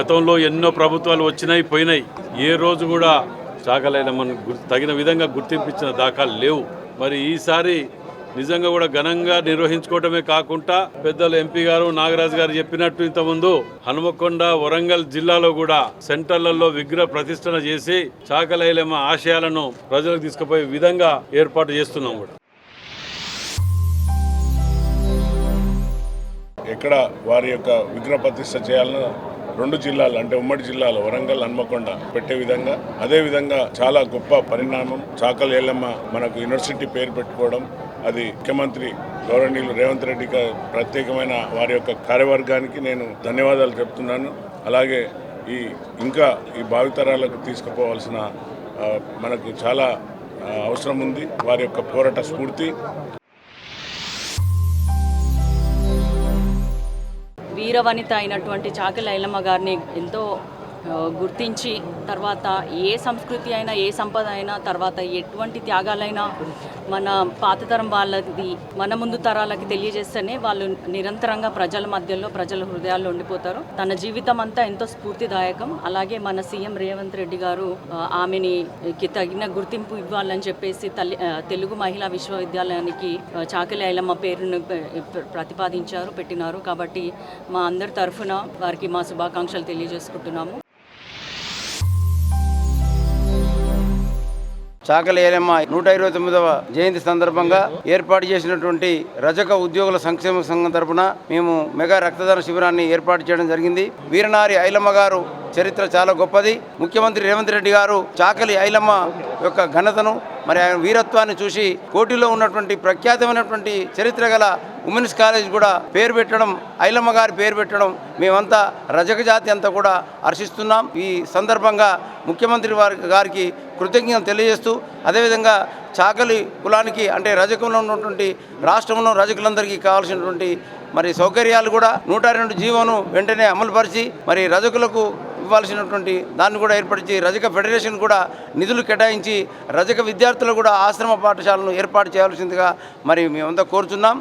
గతంలో ఎన్నో ప్రభుత్వాలు వచ్చినాయి పోయినాయి. ఏ రోజు కూడా చాకలైలమ్మను గుర్- తగిన విధంగా గుర్తింపించిన దాఖలు లేవు. మరి ఈసారి నిజంగా కూడా ఘనంగా నిర్వహించుకోవటమే కాకుండా పెద్దలు ఎంపీ గారు నాగరాజు గారు చెప్పినట్టు ఇంతకుముందు హనుమకొండ వరంగల్ జిల్లాలో కూడా సెంటర్లలో విగ్రహ ప్రతిష్టన చేసి చాకలైలమ్మ ఆశయాలను ప్రజలకు తీసుకుపోయే విధంగా ఏర్పాటు చేస్తున్నాం కూడా. ఎక్కడ వారి యొక్క విగ్రహ ప్రతిష్ట చేయాలని రెండు జిల్లాలు అంటే ఉమ్మడి జిల్లాలో వరంగల్ హన్మకొండ పెట్టే విధంగా అదే విధంగా చాలా గొప్ప పరిణామం. చాకల్ ఏలమ్మ మనకు యూనివర్సిటీ పేరు పెట్టుకోవడం అది ముఖ్యమంత్రి గౌరవనీయులు రేవంత్ రెడ్డి ప్రత్యేకమైన వారి యొక్క కార్యవర్గానికి నేను ధన్యవాదాలు చెప్తున్నాను. అలాగే ఈ ఇంకా ఈ భావితరాలకు తీసుకుపోవాల్సిన మనకు చాలా అవసరం ఉంది. వారి యొక్క పోరాట స్ఫూర్తి వీరవనిత అయినటువంటి చాకలి ఐలమ్మ గారిని ఎంతో గుర్తించి తర్వాత ఏ సంస్కృతి అయినా ఏ సంపద అయినా తర్వాత ఎటువంటి త్యాగాలైనా మన పాతతరం వాళ్ళది మన ముందు తరాలకి తెలియజేస్తేనే వాళ్ళు నిరంతరంగా ప్రజల మధ్యలో ప్రజల హృదయాల్లో ఉండిపోతారు. తన జీవితం అంతా ఎంతో స్ఫూర్తిదాయకం. అలాగే మన సీఎం రేవంత్ రెడ్డి గారు ఆమెని తగిన గుర్తింపు ఇవ్వాలని చెప్పేసి తల్లి తెలుగు మహిళా విశ్వవిద్యాలయానికి చాకలి ఐలమ్మ పేరును ప్రతిపాదించారు పెట్టినారు. కాబట్టి మా అందరి తరఫున వారికి మా శుభాకాంక్షలు తెలియజేసుకుంటున్నాము. చాకలి ఏలమ్మ నూట ఇరవై తొమ్మిదవ జయంతి సందర్భంగా ఏర్పాటు చేసినటువంటి రజక ఉద్యోగుల సంక్షేమ సంఘం తరఫున మేము మెగా రక్తదాన శిబిరాన్ని ఏర్పాటు చేయడం జరిగింది. వీరనారి ఐలమ్మ గారు చరిత్ర చాలా గొప్పది. ముఖ్యమంత్రి రేవంత్ రెడ్డి గారు చాకలి ఐలమ్మ యొక్క ఘనతను మరి ఆయన వీరత్వాన్ని చూసి కోటిలో ఉన్నటువంటి ప్రఖ్యాతమైనటువంటి చరిత్ర గల ఉమెన్స్ కాలేజ్ కూడా పేరు పెట్టడం ఐలమ్మ గారి పేరు పెట్టడం మేమంతా రజక జాతి అంతా కూడా హర్షిస్తున్నాం. ఈ సందర్భంగా ముఖ్యమంత్రి వారి గారికి కృతజ్ఞతలు తెలియజేస్తూ అదేవిధంగా చాకలి కులానికి అంటే రజకంలో ఉన్నటువంటి రాష్ట్రంలో రజకులందరికీ కావాల్సినటువంటి మరి సౌకర్యాలు కూడా నూట రెండు జీవోను వెంటనే అమలుపరిచి మరి రజకులకు ఇవ్వాల్సినటువంటి దాన్ని కూడా ఏర్పరిచి రజక ఫెడరేషన్ కూడా నిధులు కేటాయించి రజక విద్యార్థులు కూడా ఆశ్రమ పాఠశాలను ఏర్పాటు చేయాల్సిందిగా మరి మేమంతా కోరుచున్నాం.